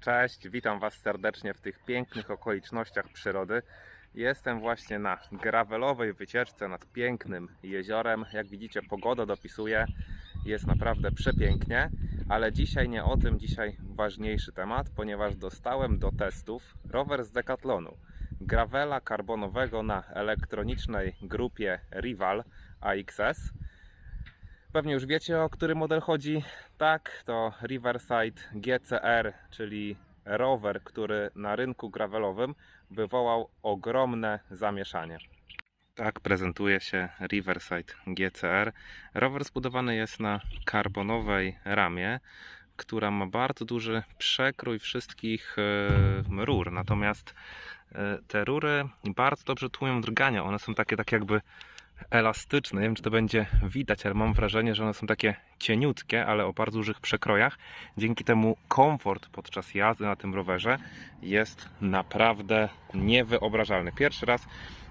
Cześć, witam Was serdecznie w tych pięknych okolicznościach przyrody. Jestem właśnie na gravelowej wycieczce nad pięknym jeziorem. Jak widzicie, pogoda dopisuje, jest naprawdę przepięknie, ale dzisiaj nie o tym, dzisiaj ważniejszy temat, ponieważ dostałem do testów rower z Decathlonu. Gravela karbonowego na elektronicznej grupie Rival AXS. Pewnie już wiecie o który model chodzi. Tak, to Riverside GCR, czyli rower, który na rynku gravelowym wywołał ogromne zamieszanie. Tak prezentuje się Riverside GCR. Rower zbudowany jest na karbonowej ramie, która ma bardzo duży przekrój wszystkich e, rur. Natomiast e, te rury bardzo dobrze tłumią drgania. One są takie tak jakby elastyczne. Nie wiem, czy to będzie widać, ale mam wrażenie, że one są takie cieniutkie, ale o bardzo dużych przekrojach. Dzięki temu komfort podczas jazdy na tym rowerze jest naprawdę niewyobrażalny. Pierwszy raz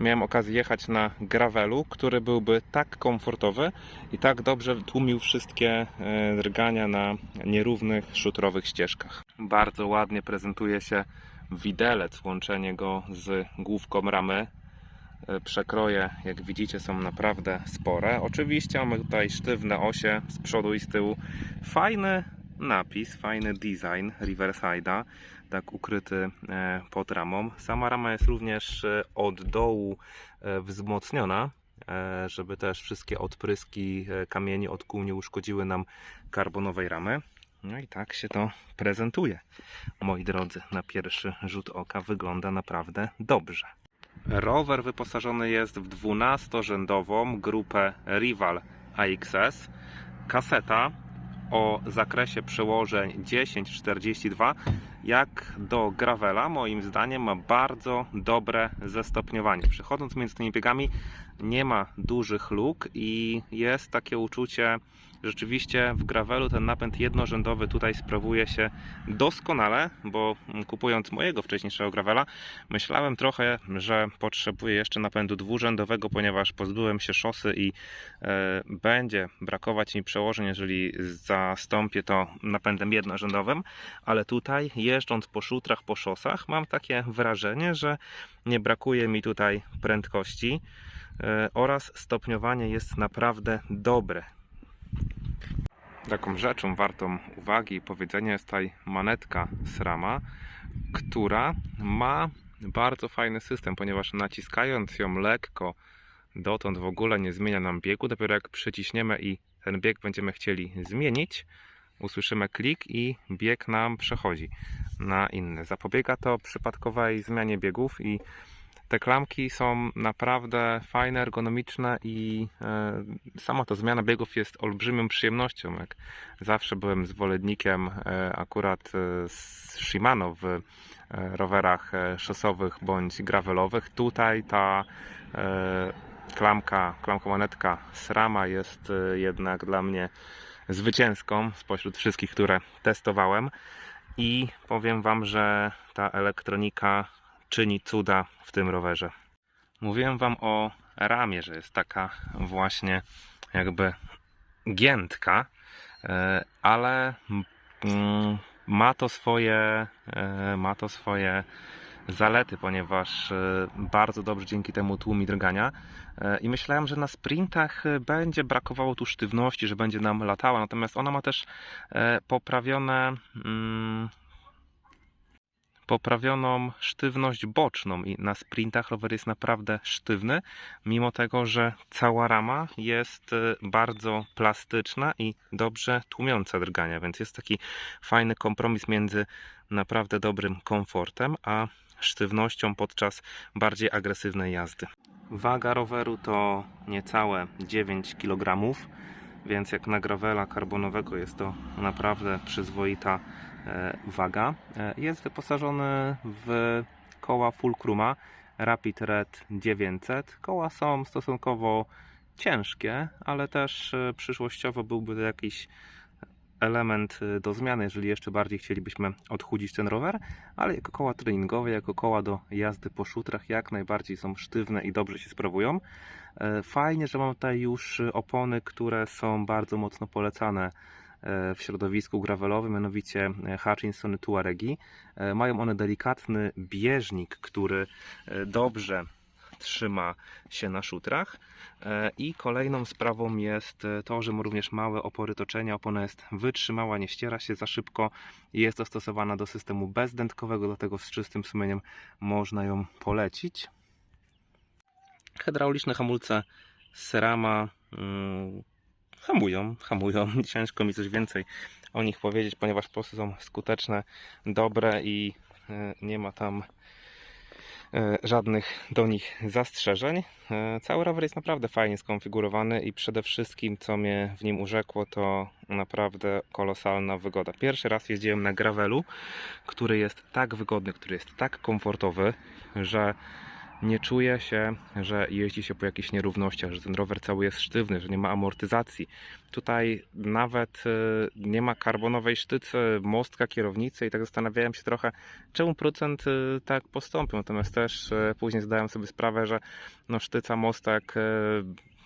miałem okazję jechać na gravelu, który byłby tak komfortowy i tak dobrze tłumił wszystkie e, drgania na nierównych, szutrowych ścieżkach. Bardzo ładnie prezentuje się widelec, łączenie go z główką ramy przekroje, jak widzicie, są naprawdę spore. Oczywiście mamy tutaj sztywne osie z przodu i z tyłu. Fajny napis, fajny design Riverside'a, tak ukryty e, pod ramą. Sama rama jest również e, od dołu wzmocniona, żeby też wszystkie odpryski kamieni od kół nie uszkodziły nam karbonowej ramy. No i tak się to prezentuje. Moi drodzy, na pierwszy rzut oka wygląda naprawdę dobrze. Rower wyposażony jest w 12-rzędową grupę Rival AXS. Kaseta o zakresie przełożeń 10-42 jak do gravela moim zdaniem ma bardzo dobre zestopniowanie. Przechodząc między tymi biegami nie ma dużych luk i jest takie uczucie, rzeczywiście w gravelu ten napęd jednorzędowy tutaj sprawuje się doskonale, bo kupując mojego wcześniejszego gravela myślałem trochę, że potrzebuję jeszcze napędu dwurzędowego, ponieważ pozbyłem się szosy i e, będzie brakować mi przełożeń, jeżeli zastąpię to napędem jednorzędowym, ale tutaj jeżdżąc po szutrach, po szosach mam takie wrażenie, że nie brakuje mi tutaj prędkości e, oraz stopniowanie jest naprawdę dobre. Taką rzeczą wartą uwagi i powiedzenia jest tutaj manetka SRAMA, która ma bardzo fajny system, ponieważ naciskając ją lekko dotąd w ogóle nie zmienia nam biegu. Dopiero jak przyciśniemy i ten bieg będziemy chcieli zmienić, usłyszymy klik i bieg nam przechodzi na inny. Zapobiega to przypadkowej zmianie biegów i te klamki są naprawdę fajne, ergonomiczne i e, sama ta zmiana biegów jest olbrzymią przyjemnością. Jak zawsze byłem zwolennikiem e, akurat e, z Shimano w rowerach szosowych bądź gravelowych. Tutaj ta klamka, klamka monetka SRAMA jest jednak dla mnie zwycięską spośród wszystkich, które testowałem. I powiem Wam, że ta elektronika czyni cuda w tym rowerze. Mówiłem Wam o ramie, że jest taka właśnie jakby giętka, e, ale mm, ma to swoje, e, ma to swoje zalety, ponieważ e, bardzo dobrze dzięki temu tłumi drgania i myślałem, że na sprintach będzie brakowało tu sztywności, że będzie nam latała, natomiast ona ma też poprawione mm, poprawioną sztywność boczną i na sprintach rower jest naprawdę sztywny, mimo tego, że cała rama jest y, bardzo plastyczna i dobrze tłumiąca drgania, więc jest taki fajny kompromis między naprawdę dobrym komfortem, a sztywnością podczas bardziej agresywnej jazdy. Waga roweru to niecałe 9 kg, więc jak na gravela karbonowego jest to naprawdę przyzwoita e, waga. E, Jest wyposażony w koła Fulcruma Rapid Red 900. Koła są stosunkowo ciężkie, ale też e, przyszłościowo byłby to jakiś element e, do zmiany, jeżeli jeszcze bardziej chcielibyśmy odchudzić ten rower, ale jako koła treningowe, jako koła do jazdy po szutrach jak najbardziej są sztywne i dobrze się sprawują. E, Fajnie, że mam tutaj już opony, które są bardzo mocno polecane e, w środowisku gravelowym, mianowicie e, Hutchinson Tuaregi. Mają one delikatny bieżnik, który dobrze trzyma się na szutrach. E, I kolejną sprawą jest e, to, że ma również małe opory toczenia. Opona jest wytrzymała, nie ściera się za szybko jest dostosowana do systemu bezdętkowego, dlatego z czystym sumieniem można ją polecić. Hydrauliczne hamulce Serama mm, hamują, hamują. Ciężko mi coś więcej o nich powiedzieć, ponieważ po są skuteczne, dobre i e, nie ma tam żadnych do nich zastrzeżeń. E, Cały rower jest naprawdę fajnie skonfigurowany i przede wszystkim, co mnie w nim urzekło, to naprawdę kolosalna wygoda. Pierwszy raz jeździłem na gravelu, który jest tak wygodny, który jest tak komfortowy, że nie czuję się, że jeździ się po jakichś nierównościach, że ten rower cały jest sztywny, że nie ma amortyzacji. Tutaj nawet y, nie ma karbonowej sztycy, mostka kierownicy i tak zastanawiałem się trochę, czemu producent y, tak postąpił. Natomiast też y, później zdałem sobie sprawę, że no sztyca, mostek,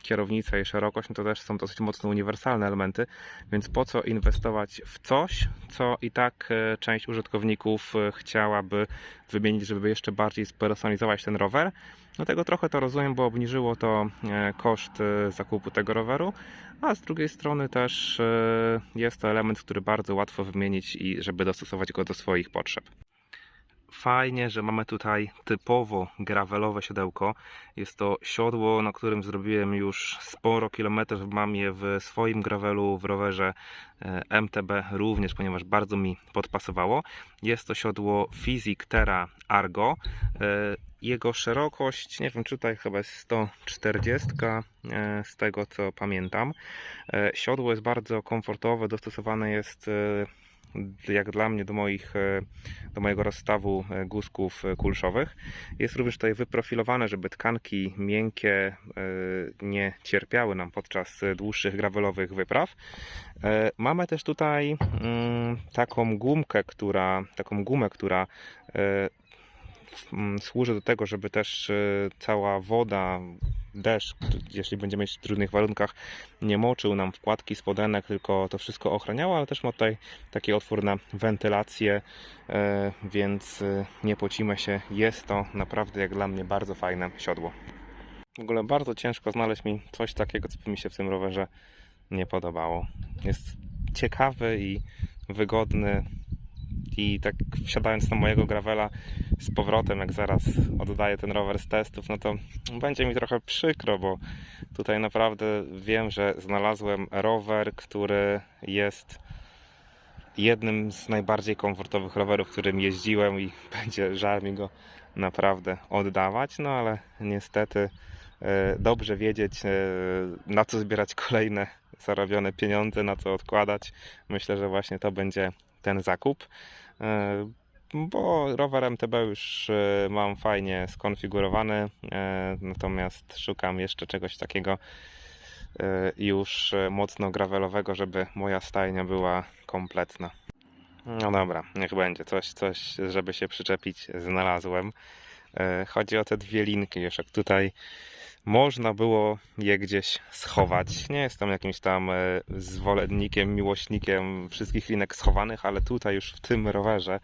kierownica i szerokość no to też są dosyć mocno uniwersalne elementy, więc po co inwestować w coś, co i tak e, część użytkowników e, chciałaby wymienić, żeby jeszcze bardziej spersonalizować ten rower. Dlatego trochę to rozumiem, bo obniżyło to e, koszt zakupu tego roweru, a z drugiej strony też jest to element, który bardzo łatwo wymienić i żeby dostosować go do swoich potrzeb. Fajnie, że mamy tutaj typowo gravelowe siodełko. Jest to siodło, na którym zrobiłem już sporo kilometrów. Mam je w swoim gravelu, w rowerze e, MTB również, ponieważ bardzo mi podpasowało. Jest to siodło Physic Terra Argo. E, Jego szerokość, nie wiem, czy tutaj chyba jest 140 e, z tego co pamiętam. Siodło jest bardzo komfortowe, dostosowane jest jak dla mnie do moich e, do mojego rozstawu e, guzków e, kulszowych. Jest również tutaj wyprofilowane, żeby tkanki miękkie nie cierpiały nam podczas dłuższych gravelowych wypraw. Mamy też tutaj mm, taką gumkę, która, taką gumę, która służy do tego, żeby też e, cała woda, deszcz, jeśli będziemy mieć w trudnych warunkach, nie moczył nam wkładki spodenek, tylko to wszystko ochraniało, ale też ma tutaj taki otwór na wentylację, e, więc e, nie pocimy się. Jest to naprawdę jak dla mnie bardzo fajne siodło. W ogóle bardzo ciężko znaleźć mi coś takiego, co by mi się w tym rowerze nie podobało. Jest ciekawy i wygodny i tak wsiadając na mojego gravela z powrotem, jak zaraz oddaję ten rower z testów, no to będzie mi trochę przykro, bo tutaj naprawdę wiem, że znalazłem rower, który jest jednym z najbardziej komfortowych rowerów, którym jeździłem i będzie żal mi go naprawdę oddawać, no ale niestety e, dobrze wiedzieć, e, na co zbierać kolejne zarobione pieniądze, na co odkładać. Myślę, że właśnie to będzie ten zakup. E, Bo rower MTB już e, mam fajnie skonfigurowany, e, natomiast szukam jeszcze czegoś takiego już mocno gravelowego, żeby moja stajnia była kompletna. No dobra, niech będzie. Coś, coś, żeby się przyczepić, znalazłem. Chodzi o te dwie linki, już jak tutaj można było je gdzieś schować. Nie jestem jakimś tam e, zwolennikiem, miłośnikiem wszystkich linek schowanych, ale tutaj już w tym rowerze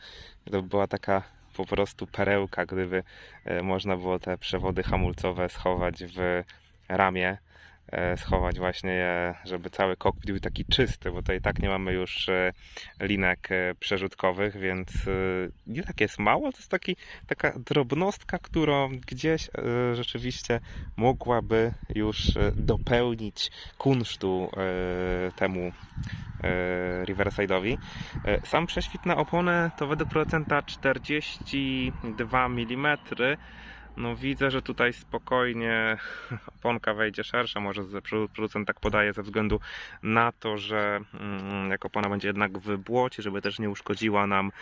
to była taka po prostu perełka, gdyby e, można było te przewody hamulcowe schować w ramię, schować właśnie je, żeby cały kokpit był taki czysty, bo tutaj tak nie mamy już e, linek e, przerzutkowych, więc e, nie tak jest mało, to jest taki, taka drobnostka, którą gdzieś e, rzeczywiście mogłaby już e, dopełnić kunsztu e, temu e, Riverside'owi. E, Sam prześwit na oponę to według producenta 42 mm. No widzę, że tutaj spokojnie oponka wejdzie szersza, może producent tak podaje ze względu na to, że mm, jak opona będzie jednak w błocie, żeby też nie uszkodziła nam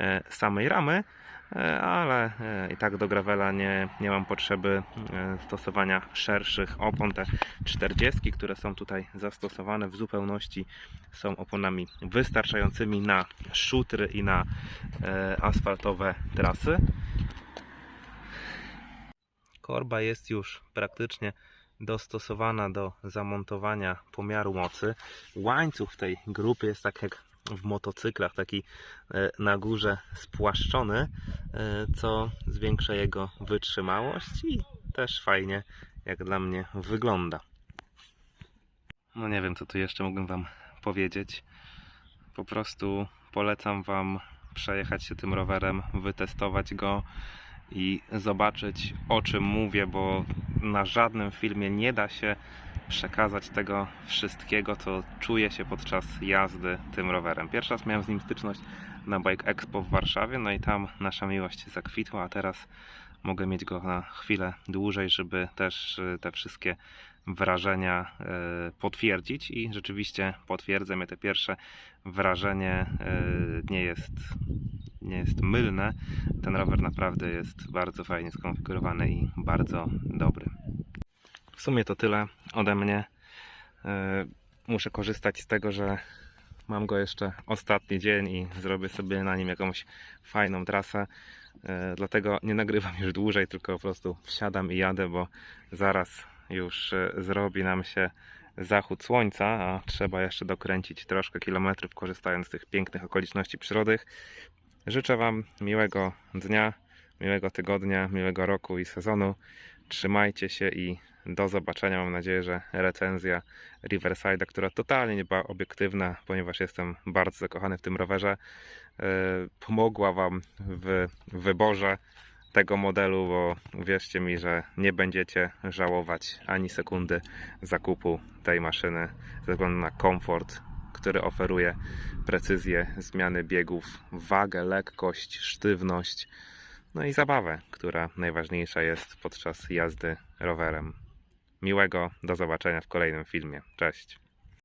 e, samej ramy, e, ale e, i tak do gravela nie, nie mam potrzeby stosowania szerszych opon. Te 40, które są tutaj zastosowane w zupełności są oponami wystarczającymi na szutry i na asfaltowe trasy. Korba jest już praktycznie dostosowana do zamontowania pomiaru mocy. Łańcuch tej grupy jest tak jak w motocyklach, taki e, na górze spłaszczony, e, co zwiększa jego wytrzymałość i też fajnie, jak dla mnie, wygląda. No nie wiem, co tu jeszcze mógłbym Wam powiedzieć. Po prostu polecam Wam przejechać się tym rowerem, wytestować go i zobaczyć o czym mówię, bo na żadnym filmie nie da się przekazać tego wszystkiego, co czuję się podczas jazdy tym rowerem. Pierwszy raz miałem z nim styczność na Bike Expo w Warszawie, no i tam nasza miłość zakwitła, a teraz mogę mieć go na chwilę dłużej, żeby też y, te wszystkie wrażenia y, potwierdzić i rzeczywiście potwierdzę mnie te pierwsze wrażenie y, nie jest nie jest mylne. Ten rower naprawdę jest bardzo fajnie skonfigurowany i bardzo dobry. W sumie to tyle ode mnie. E, Muszę korzystać z tego, że mam go jeszcze ostatni dzień i zrobię sobie na nim jakąś fajną trasę. E, Dlatego nie nagrywam już dłużej, tylko po prostu wsiadam i jadę, bo zaraz już e, zrobi nam się zachód słońca, a trzeba jeszcze dokręcić troszkę kilometrów, korzystając z tych pięknych okoliczności przyrody. Życzę Wam miłego dnia, miłego tygodnia, miłego roku i sezonu. Trzymajcie się i do zobaczenia. Mam nadzieję, że recenzja Riverside, która totalnie nie była obiektywna, ponieważ jestem bardzo zakochany w tym rowerze, e, pomogła Wam w wyborze tego modelu, bo uwierzcie mi, że nie będziecie żałować ani sekundy zakupu tej maszyny ze względu na komfort, który oferuje precyzję zmiany biegów, wagę, lekkość, sztywność, no i zabawę, która najważniejsza jest podczas jazdy rowerem. Miłego, do zobaczenia w kolejnym filmie. Cześć.